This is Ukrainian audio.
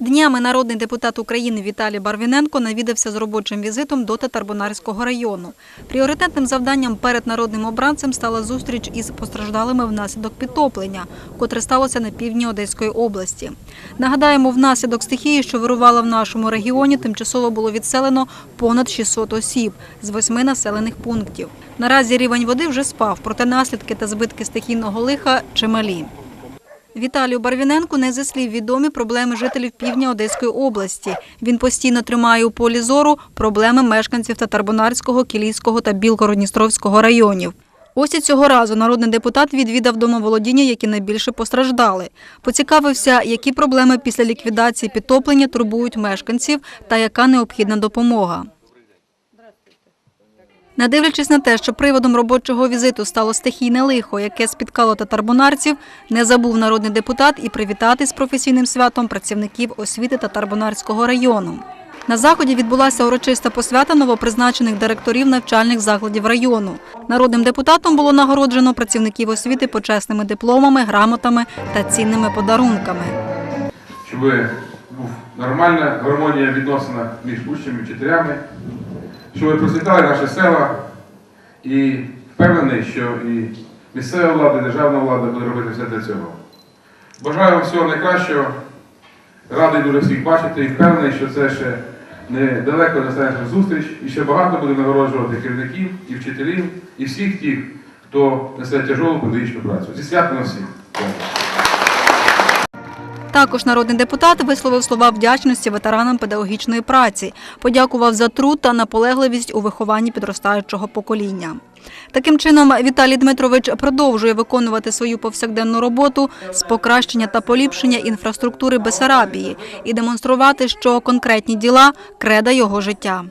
Днями народний депутат України Віталій Барвіненко навідався з робочим візитом до Татарбунарського району. Пріоритетним завданням перед народним обранцем стала зустріч із постраждалими внаслідок підтоплення, котре сталося на півдні Одеської області. Нагадаємо, внаслідок стихії, що вирувала в нашому регіоні, тимчасово було відселено понад 600 осіб з восьми населених пунктів. Наразі рівень води вже спав, проте наслідки та збитки стихійного лиха чималі. Віталію Барвіненку не зі слів відомі проблеми жителів півдня Одеської області. Він постійно тримає у полі зору проблеми мешканців Татарбунарського, Кілійського та Білгород-Дністровського районів. Ось і цього разу народний депутат відвідав домоволодіння, які найбільше постраждали. Поцікавився, які проблеми після ліквідації підтоплення турбують мешканців та яка необхідна допомога. Не дивлячись на те, що приводом робочого візиту стало стихійне лихо, яке спіткало татарбунарців, не забув народний депутат і привітати з професійним святом працівників освіти Татарбунарського району. На заході відбулася урочиста посвята новопризначених директорів навчальних закладів району. Народним депутатом було нагороджено працівників освіти почесними дипломами, грамотами та цінними подарунками. щоб був нормальна гармонія відносина між учнями вчителями, щоб процвітали наші села. І впевнений, що і місцева влада, і державна влада буде робити все для цього. Бажаю вам всього найкращого. Радий дуже всіх бачити і впевнений, що це ще недалеко настане наша зустріч і ще багато буде нагороджувати керівників і вчителів, і всіх тих, хто несе тяжолу педагогічну працю. Зі святом всіх. Також народний депутат висловив слова вдячності ветеранам педагогічної праці, подякував за труд та наполегливість у вихованні підростаючого покоління. Таким чином, Віталій Дмитрович продовжує виконувати свою повсякденну роботу з покращення та поліпшення інфраструктури Бесарабії і демонструвати, що конкретні діла креда його життя.